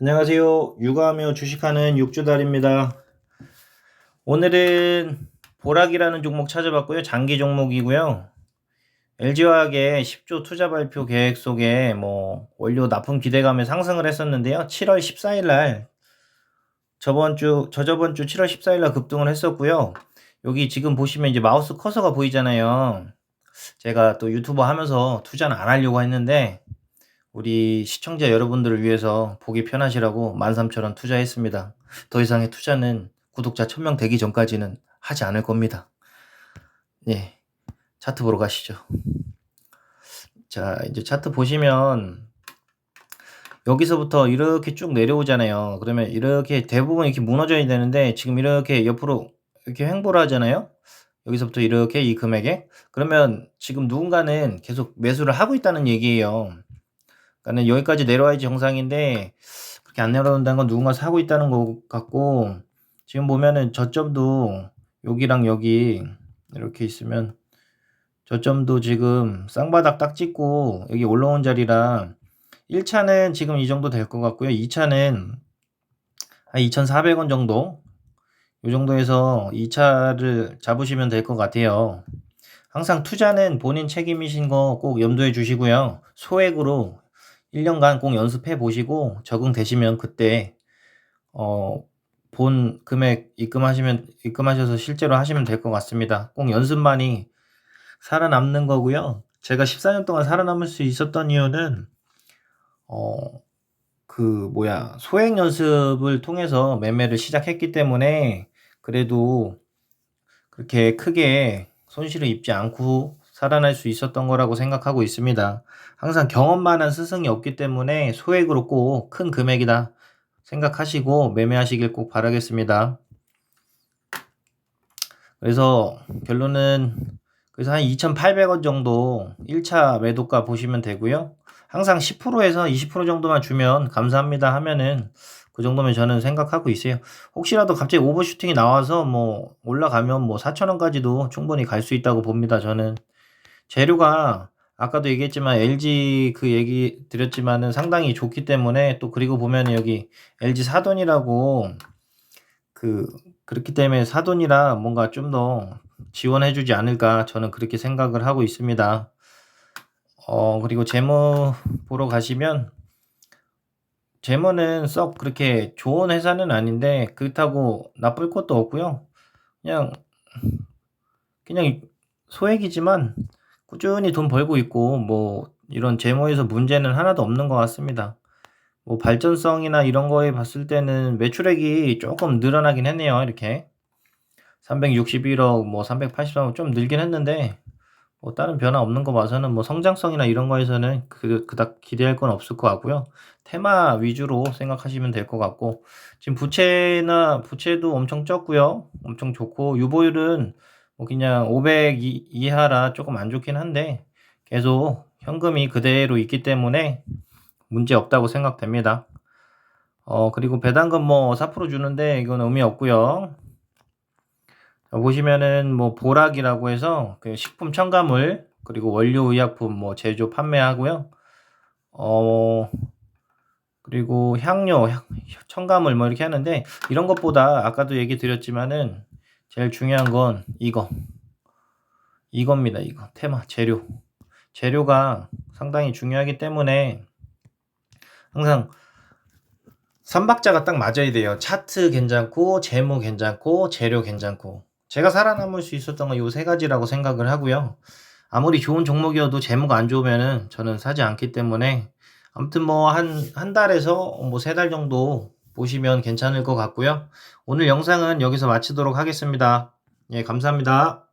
안녕하세요. 육아하며 주식하는 육주달입니다. 오늘은 보락이라는 종목 찾아봤고요. 장기 종목이고요. LG화학의 10조 투자 발표 계획 속에 뭐 원료 납품 기대감에 상승을 했었는데요. 7월 14일 날 저번 주 저저번 주 7월 14일 날 급등을 했었고요. 여기 지금 보시면 이제 마우스 커서가 보이잖아요. 제가 또 유튜버 하면서 투자는 안 하려고 했는데 우리 시청자 여러분들을 위해서 보기 편하시라고 13,000원 투자했습니다. 더 이상의 투자는 구독자 1000명 되기 전까지는 하지 않을 겁니다. 네. 차트 보러 가시죠. 자, 이제 차트 보시면 여기서부터 이렇게 쭉 내려오잖아요. 그러면 이렇게 대부분 이렇게 무너져야 되는데 지금 이렇게 옆으로 이렇게 횡보를 하잖아요. 여기서부터 이렇게 이 금액에 그러면 지금 누군가는 계속 매수를 하고 있다는 얘기예요. 그러니까 여기까지 내려와야지 정상인데 그렇게 안 내려온다는 건 누군가 사고 있다는 것 같고 지금 보면은 저점도 여기랑 여기 이렇게 있으면 저점도 지금 쌍바닥 딱 찍고 여기 올라온 자리랑 1차는 지금 이 정도 될 것 같고요. 2차는 한 2,400원 정도 이 정도에서 2차를 잡으시면 될 것 같아요. 항상 투자는 본인 책임이신 거 꼭 염두에 주시고요. 소액으로 1년간 꼭 연습해 보시고 적응되시면 그때 어, 본 금액 입금하시면 입금하셔서 실제로 하시면 될 것 같습니다. 꼭 연습만이 살아남는 거고요. 제가 14년 동안 살아남을 수 있었던 이유는 어, 그 뭐야 소액 연습을 통해서 매매를 시작했기 때문에 그래도 그렇게 크게 손실을 입지 않고 살아날 수 있었던 거라고 생각하고 있습니다. 항상 경험만한 스승이 없기 때문에 소액으로 꼭 큰 금액이다 생각하시고 매매하시길 꼭 바라겠습니다. 그래서 결론은 그래서 한 2,800원 정도 1차 매도가 보시면 되고요. 항상 10%에서 20% 정도만 주면 감사합니다 하면은 그 정도면 저는 생각하고 있어요. 혹시라도 갑자기 오버슈팅이 나와서 뭐 올라가면 뭐 4,000원까지도 충분히 갈 수 있다고 봅니다. 저는 재료가 아까도 얘기했지만 LG 그 얘기 드렸지만은 상당히 좋기 때문에 또 그리고 보면 여기 LG 사돈이라고 그 그렇기 때문에 사돈이라 뭔가 좀 더 지원해 주지 않을까 저는 그렇게 생각을 하고 있습니다. 어 그리고 재무 보러 가시면 재무는 썩 그렇게 좋은 회사는 아닌데 그렇다고 나쁠 것도 없고요. 그냥 그냥 소액이지만 꾸준히 돈 벌고 있고 뭐 이런 재무에서 문제는 하나도 없는 것 같습니다. 뭐 발전성이나 이런 거에 봤을 때는 매출액이 조금 늘어나긴 했네요. 이렇게 361억 뭐 383억 좀 늘긴 했는데 뭐 다른 변화 없는 거 봐서는 뭐 성장성이나 이런 거에서는 그 그닥 기대할 건 없을 것 같고요. 테마 위주로 생각하시면 될 것 같고 지금 부채나 부채도 엄청 적고요. 엄청 좋고 유보율은 뭐 그냥 500 이, 이하라 조금 안 좋긴 한데 계속 현금이 그대로 있기 때문에 문제 없다고 생각됩니다. 어 그리고 배당금 뭐 4% 주는데 이건 의미 없고요. 보시면은 뭐 보락이라고 해서 그 식품 첨가물 그리고 원료 의약품 뭐 제조 판매하고요. 어 그리고 향료 첨가물 뭐 이렇게 하는데 이런 것보다 아까도 얘기 드렸지만은 제일 중요한 건 이거. 이겁니다. 이거. 테마, 재료. 재료가 상당히 중요하기 때문에 항상 삼박자가 딱 맞아야 돼요. 차트 괜찮고, 재무 괜찮고, 재료 괜찮고. 제가 살아남을 수 있었던 건이세 가지라고 생각을 하고요. 아무리 좋은 종목이어도 재무가 안 좋으면은 저는 사지 않기 때문에 아무튼 뭐 한 한 달에서 뭐 세 달 정도 보시면 괜찮을 것 같고요. 오늘 영상은 여기서 마치도록 하겠습니다. 예, 감사합니다.